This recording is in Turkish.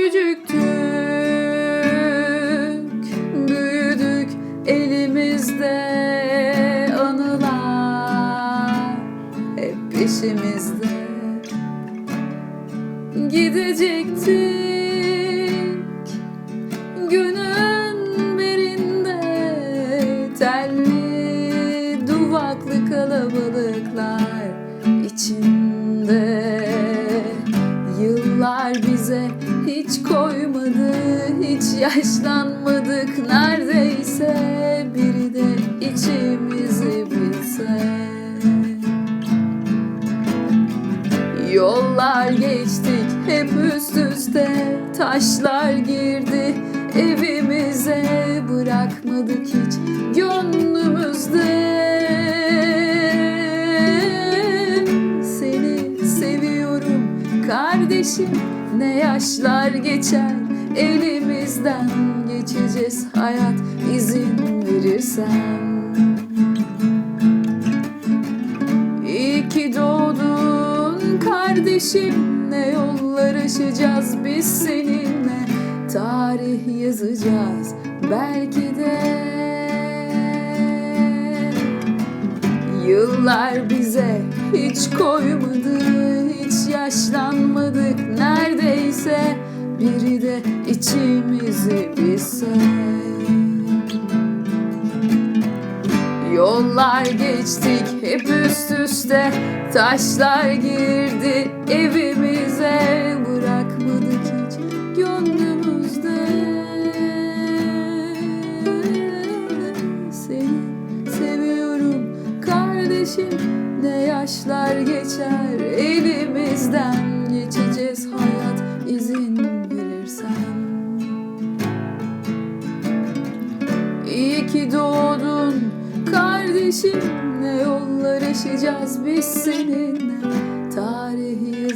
Küçücüktük, büyüdük elimizde anılar hep peşimizde. Gidecektik günün birinde telli duvaklı kalabalıklar hiç koymadı hiç yaşlanmadık. Neredeyse biri de içimizi bilse Yollar geçtik hep üst üste Taşlar girdi. Evimize Bırakmadık hiç gönlümüzde. Seni seviyorum kardeşim Ne yaşlar geçer elimizden Geçeceğiz. Hayat izin verirsen İyi ki doğdun kardeşim Ne yollar aşacağız biz seninle. Tarih yazacağız belki de. Yıllar bize hiç koymadı Hiç yaşlanmadık neredeyse Biri de içimizi bilse. Yollar geçtik hep üst üste. Taşlar girdi evimize. Bırakmadık hiç gönlümüzde. Seni seviyorum kardeşim. Ne yaşlar geçer elimizden Geçeceğiz ki doğdun. Kardeşim yollar aşacağız biz seninle. Tarih